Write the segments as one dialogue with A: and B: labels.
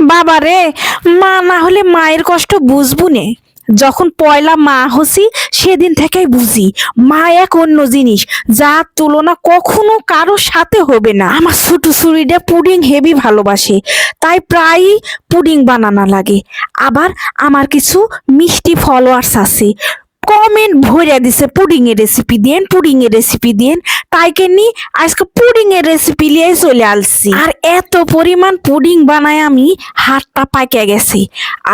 A: বাবা রে, মা না হলে মায়ের কষ্ট বুঝব নে। যখন পয়লা মা হসি, সেদিন থেকেই বুঝি, মা এক অন্য জিনিস যার তুলনা কখনো কারও সাথে হবে না। আমার ছোট ছুরিটা পুডিং হেভি ভালোবাসে, তাই প্রায়ই পুডিং বানানো লাগে। আবার আমার কিছু মিষ্টি ফলোয়ার্স আছে কমেন্ট ভরে দিছে পুডিং এর রেসিপি দেন পুডিং এর রেসিপি দেন তাই কেনি আজকে পুডিং এর রেসিপি নিয়ে চলে আসছি। আর এত পরিমাণ পুডিং বানায় আমি হাতটা পাকে গেছি।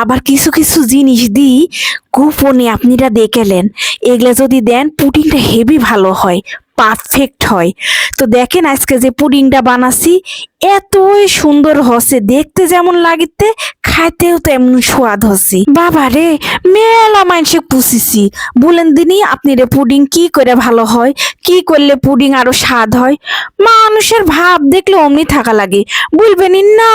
A: আবার কিছু কিছু জিনিস দিই, গোপনে আপনারা দেখেলেন এগুলো যদি দেন পুডিংটা হেভি ভালো হয়। পারফেক্ট হয়। তো দেখেন আজকে যে পুডিংটা বানাচ্ছি, এতই সুন্দর হচ্ছে। দেখতে যেমন লাগিতে, খাইতেও তেমন স্বাদ হচ্ছে। বাবা রে মেলা মানুষে পুষিছি। বলেন দিনই আপনি রে পুডিং কি করে ভালো হয়? কি করলে পুডিং আরও স্বাদ হয়? মানুষের ভাব দেখলে অমনি থাকা লাগে। বলবেন না,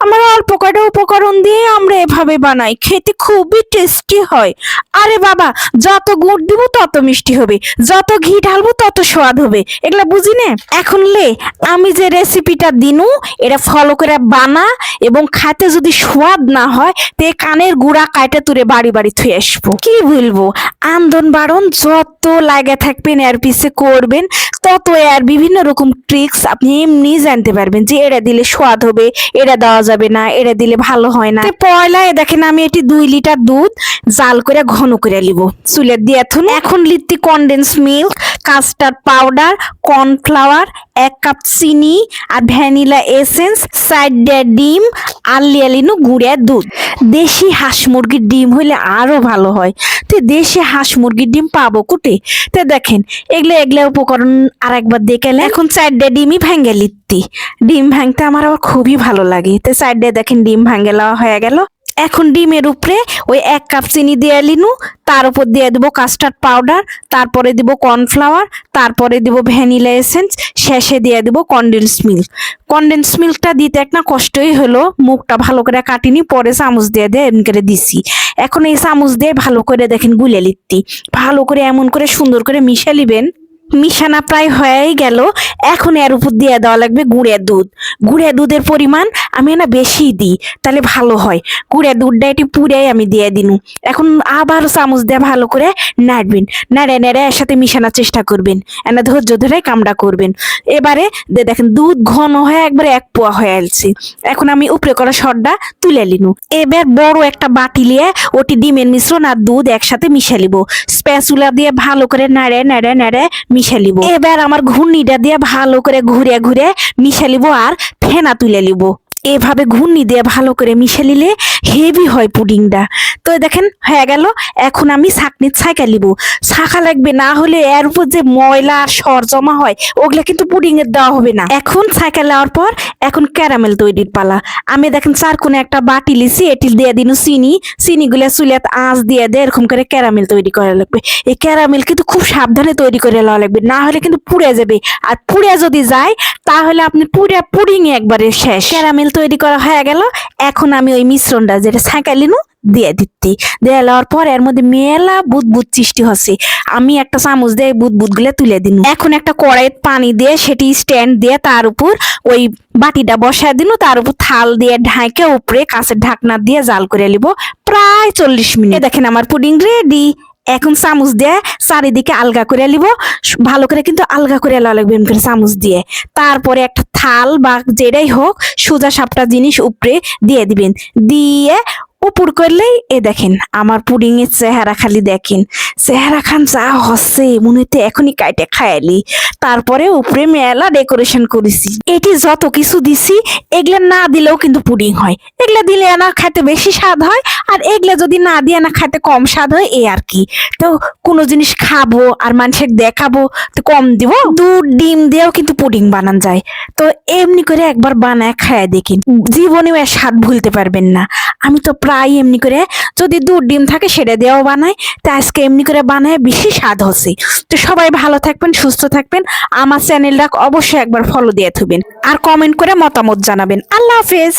A: আমার অল্প কটা উপকরণ দিয়ে আমরা এভাবে বানাই। খেতে খুবই টেস্টি হয়। আরে বাবা, যত গুড় দিব তত মিষ্টি হবে। যত ঘি ঢালবো তত স্বাদ হবে। এগুলা বুঝি না? এখন লে, আমি যে রেসিপিটা দিনু, এটা ফলো করে বানা এবং খাতে যদি স্বাদ না হয়, তে কানের গুড়া কাইটে তুলে বাড়ি বাড়ি থুয়ে আসব। কি বলব? আন্দোলন বাড়ন যত লাগে থাকবেন এর পিছে করবেন, তত এর বিভিন্ন রকম ট্রিক্স আপনি এমনি জানতে পারবেন যে এটা দিলে স্বাদ হবে, এটা দেওয়া যাবে না, এটা দিলে ভালো হয় না। পয়লায় দেখেন আমি এটি দুই লিটার দুধ জাল করে ঘন করে নিব। চুলে দিয়ে এখন লিত্তি condense milk custard powder, cornflour, এক কাপ চিনি আর ভ্যানিলা এসেন্স, সাইড দিয়ে ডিম আর লিয়ালিনু গুড়ে দুধ। দেশি হাঁস মুরগির ডিম হইলে আরও ভালো হয়। তো দেশি হাঁস মুরগির ডিম পাবো কুটে? তো দেখেন, এগুলো এগুলো উপকরণ আর একবার দেখেলে এখন চারটে ডিমই ভেঙে লিত্তি। ডিম ভাঙতে আমার আবার খুবই ভালো লাগে। তো চারটে দেখেন ডিম ভাঙে লওয়া হয়ে গেল। এখন ডিমের উপরে ওই এক কাপ চিনি দিয়ে লিনু তার উপর দিয়ে দেবো কাস্টার্ড পাউডার তারপরে দিব কর্নফ্লাওয়ার তারপরে দিব ভ্যানিলা এসেন্স শেষে দিয়ে দেবো কনডেন্স মিল্ক কনডেন্স মিল্কটা দিতে একটা কষ্টই হলো, মুখটা ভালো করে কাটিনি, পরে চামচ দিয়ে দিয়ে এমন করে দিছি। এখন এই চামচ দিয়ে ভালো করে দেখেন গুলে লিত্তি ভালো করে এমন করে সুন্দর করে মিশে লিবেন মিশানা প্রায় হয়েই গেল, এখন এর উপর দিয়ে দেওয়া লাগবে গুড়ের দুধ। গুড়ের দুধের পরিমাণ আমি না বেশি দিই, তাহলে ভালো হয়। গুড়ের দুধটা এটি পুরাই আমি দিয়ে দিনু। এখন আবার চামচ দিয়ে ভালো করে নাড়বেন। নাড়ে নেড়ে এর সাথে মিশানোর চেষ্টা করবেন। এনে ধৈর্য ধরে কামড়া করবেন। এবারে দেখেন দুধ ঘন হয়ে একবারে এক পোয়া হয়ে আসছে। এখন আমি উপরে করা সরটা তুলে লিনু এবার বড় একটা বাটি নিয়ে ওটি ডিমের মিশ্রণ আর দুধ একসাথে মিশে লিব স্প্যাচুলা দিয়ে ভালো করে নাড়ে নাড়ে নাড়ে মিশে লিব এবার আমার ঘূর্ণিটা দিয়ে ভালো করে ঘুরে ঘুরে মিশে লিব আর ফেনা তুলে লিব এভাবে ঘূর্ণি দিয়ে ভালো করে মিশে নিলে হেভি হয় পুডিংটা। তো দেখেন, হয়ে গেল। এখন আমি ছাকনির ছাইকা লিব ছাকা লাগবে না হলে এর উপর যে ময়লা আর সর জমা হয়, ওগুলা কিন্তু পুডিং এর দেওয়া হবে না। এখন ছাইকা নেওয়ার পর এখন ক্যারামেল তৈরির পালা। আমি দেখেন চার কোণে একটা বাটি লিছি এটি দিয়ে দিন চিনি। চিনি গুলা চুলিয়াত আঁচ দিয়ে দিয়ে এরকম করে ক্যারামেল তৈরি করা লাগবে। এই ক্যারামেল কিন্তু খুব সাবধানে তৈরি করে নেওয়া লাগবে, না হলে কিন্তু পুড়ে যাবে। আর পুড়ে যদি যায়, তাহলে আপনি পুড়ে পুডিং একবারে শেষ। ক্যারামেল তৈরি করা হয়ে গেল। এখন আমি ওই মিশ্রণটা যেটা ছাঁকালিনু দিয়ে দিচ্ছি। দিয়ে দেওয়ার পর এর মধ্যে মেলা বুদ বুদ সৃষ্টি হচ্ছে। আমি একটা চামচ দিয়ে বুদ বুদগুলো তুলে দিন। এখন একটা কড়াইত পানি দিয়ে সেটি স্ট্যান্ড দিয়ে তার উপর ওই বাটিটা বসায় দিন। তার উপর থাল দিয়ে ঢাকে উপরে কাঁচের ঢাকনা দিয়ে জাল করে নিব। প্রায় চল্লিশ মিনিট। দেখেন আমার পুডিং রেডি এখন চামচ দিয়ে চারিদিকে আলগা করে নিব। ভালো করে কিন্তু আলগা করে লওয়া লাগবে করে চামচ দিয়ে। তারপরে একটা থাল বা যেটাই হোক, সোজা সাপটা জিনিস উপরে দিয়ে দিবেন। দিয়ে উপর করলেই এ দেখেন, আমার পুডিং এর চেহারা খালি দেখেন। চেহারা খান যা হচ্ছে মনে হতে এখনই কাইটে খায়ালি তারপরে উপরে মেলা ডেকোরেশন করেছি। এটি যত কিছু দিছি, এগুলা না দিলেও কিন্তু পুডিং হয়। এগুলা দিলে না খাইতে বেশি স্বাদ হয়, আর এগুলা যদি না দিয়ে না খাইতে কম স্বাদ হয়, এ আর কি। তো কোনো জিনিস খাব আর মানুষের দেখাবো, তো কম দিব। দুধ, ডিম দিয়েও কিন্তু পুডিং বানান যায়। তো এমনি করে একবার বানায় খায় দেখিন। জীবনেও স্বাদ ভুলতে পারবেন না। আমি তো প্রায় এমনি করে যদি দুধ ডিম থাকে সেটা দিয়েও বানাই তা আজকে এমনি করে বানায় বেশি স্বাদ হচ্ছে। তো সবাই ভালো থাকবেন, সুস্থ থাকবেন। আমার চ্যানেলটা অবশ্যই একবার ফলো দিয়ে থুবেন। আর কমেন্ট করে মতামত জানাবেন। আল্লাহ হাফেজ।